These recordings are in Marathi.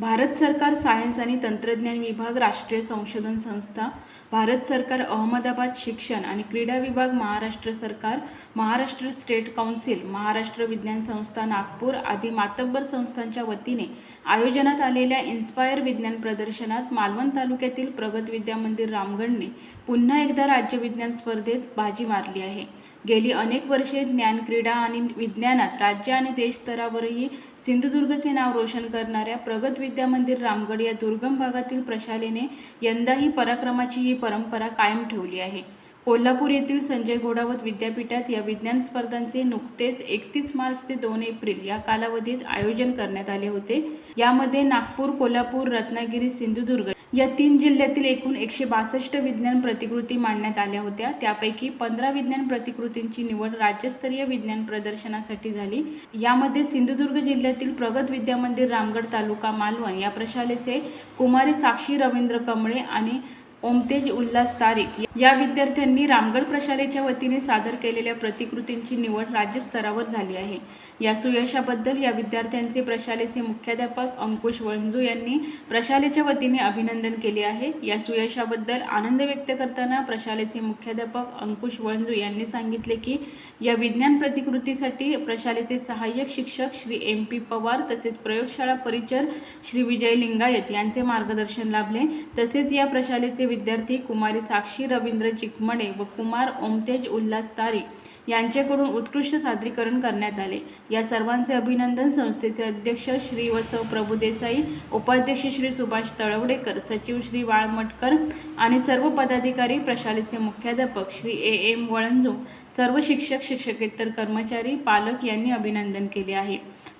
भारत सरकार सायन्स आणि तंत्रज्ञान विभाग राष्ट्रीय संशोधन संस्था भारत सरकार अहमदाबाद शिक्षण आणि क्रीडा विभाग महाराष्ट्र सरकार महाराष्ट्र स्टेट काउन्सिल महाराष्ट्र विज्ञान संस्था नागपूर आदी मातब्बर संस्थांच्या वतीने आयोजनात आलेल्या इन्स्पायर विज्ञान प्रदर्शनात मालवण तालुक्यातील प्रगत विद्या मंदिर रामगडने पुन्हा एकदा राज्य विज्ञान स्पर्धेत बाजी मारली आहे. गेली अनेक वर्षे ज्ञान क्रीडा आणि विज्ञानात राज्य आणि देश स्तरावरही सिंधुदुर्गचे नाव रोशन करणाऱ्या प्रगत विद्या मंदिर रामगड या दुर्गम भागातील प्रशालेने यंदाही पराक्रमाची ही परंपरा कायम ठेवली आहे. कोल्हापूर येथील संजय घोडावत विद्यापीठात या विज्ञान स्पर्धांचे नुकतेच एकतीस मार्च ते दोन एप्रिल या कालावधीत आयोजन करण्यात आले होते. यामध्ये नागपूर कोल्हापूर रत्नागिरी सिंधुदुर्ग या तीन जिल्ह्यातील एकूण एकशे बासष्ट विज्ञान प्रतिकृती मांडण्यात आल्या होत्या. त्यापैकी पंधरा विज्ञान प्रतिकृतींची निवड राज्यस्तरीय विज्ञान प्रदर्शनासाठी झाली. यामध्ये सिंधुदुर्ग जिल्ह्यातील प्रगत विद्यामंदिर रामगड तालुका मालवण या प्रशालेचे कुमारी साक्षी रवींद्र कमळे आणि ओमतेज उल्हास तारिक या विद्यार्थ्यांनी रामगड प्रशालेच्या वतीने सादर केलेल्या प्रतिकृतींची निवड राज्यस्तरावर झाली आहे. या सुयशाबद्दल या विद्यार्थ्यांचे प्रशालेचे मुख्याध्यापक अंकुश वंजू यांनी प्रशालेच्या वतीने अभिनंदन केले आहे. या सुयशाबद्दल आनंद व्यक्त करताना प्रशालेचे मुख्याध्यापक अंकुश वंजू यांनी सांगितले की या विज्ञान प्रतिकृतीसाठी प्रशालेचे सहाय्यक शिक्षक श्री एम पी पवार तसेच प्रयोगशाळा परिचर श्री विजय लिंगायत यांचे मार्गदर्शन लाभले. तसेच या प्रशालेचे विद्यार्थी कुमारी साक्षी रवींद्र चिकमडे व कुमार ओमतेज उल्हास तारी यांच्याकडून उत्कृष्ट सादरीकरण करण्यात आले. या सर्वांचे अभिनंदन संस्थेचे अध्यक्ष श्री वसव प्रभू देसाई उपाध्यक्ष श्री सुभाष तळवडेकर सचिव श्री वाळमटकर आणि सर्व पदाधिकारी प्रशालेचे मुख्याध्यापक श्री ए एम वळंजो सर्व शिक्षक शिक्षकेतर कर्मचारी पालक यांनी अभिनंदन केले आहे.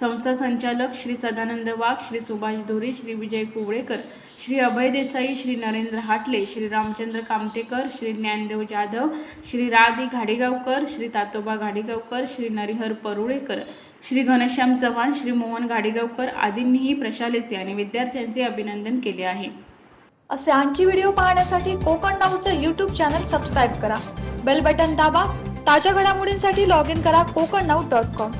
संस्था संचालक श्री सदानंद वाघ श्री सुभाष धुरी श्री विजय कुवळेकर श्री अभय देसाई श्री नरेंद्र हाटले श्री रामचंद्र कामतेकर श्री ज्ञानदेव जाधव श्री राधी घाडेगावकर श्री तातोबा घाडेगावकर श्री नरिहर परुळेकर श्री घनश्याम चव्हाण श्री मोहन घाडेगावकर आदींनीही प्रशालेचे आणि विद्यार्थ्यांचे अभिनंदन केले आहे. असे आणखी व्हिडिओ पाहण्यासाठी कोकण नाऊचं यूट्यूब चॅनल सबस्क्राईब करा. बेल बटन दाबा. ताज्या घडामोडींसाठी लॉग इन करा कोकण नाऊ डॉट कॉम